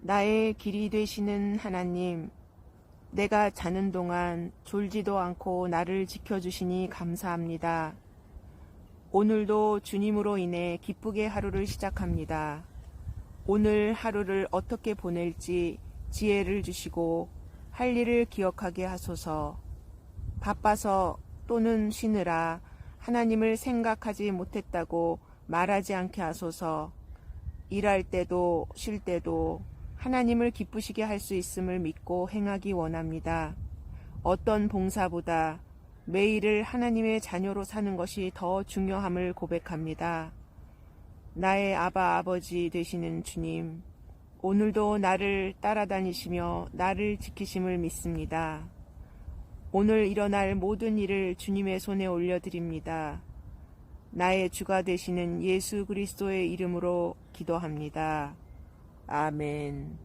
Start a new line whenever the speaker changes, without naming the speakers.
나의 길이 되시는 하나님, 내가 자는 동안 졸지도 않고 나를 지켜주시니 감사합니다. 오늘도 주님으로 인해 기쁘게 하루를 시작합니다. 오늘 하루를 어떻게 보낼지 지혜를 주시고 할 일을 기억하게 하소서. 바빠서 또는 쉬느라 하나님을 생각하지 못했다고 말하지 않게 하소서. 일할 때도 쉴 때도 하나님을 기쁘시게 할 수 있음을 믿고 행하기 원합니다. 어떤 봉사보다 매일을 하나님의 자녀로 사는 것이 더 중요함을 고백합니다. 나의 아바 아버지 되시는 주님, 오늘도 나를 따라다니시며 나를 지키심을 믿습니다. 오늘 일어날 모든 일을 주님의 손에 올려드립니다. 나의 주가 되시는 예수 그리스도의 이름으로 기도합니다. 아멘.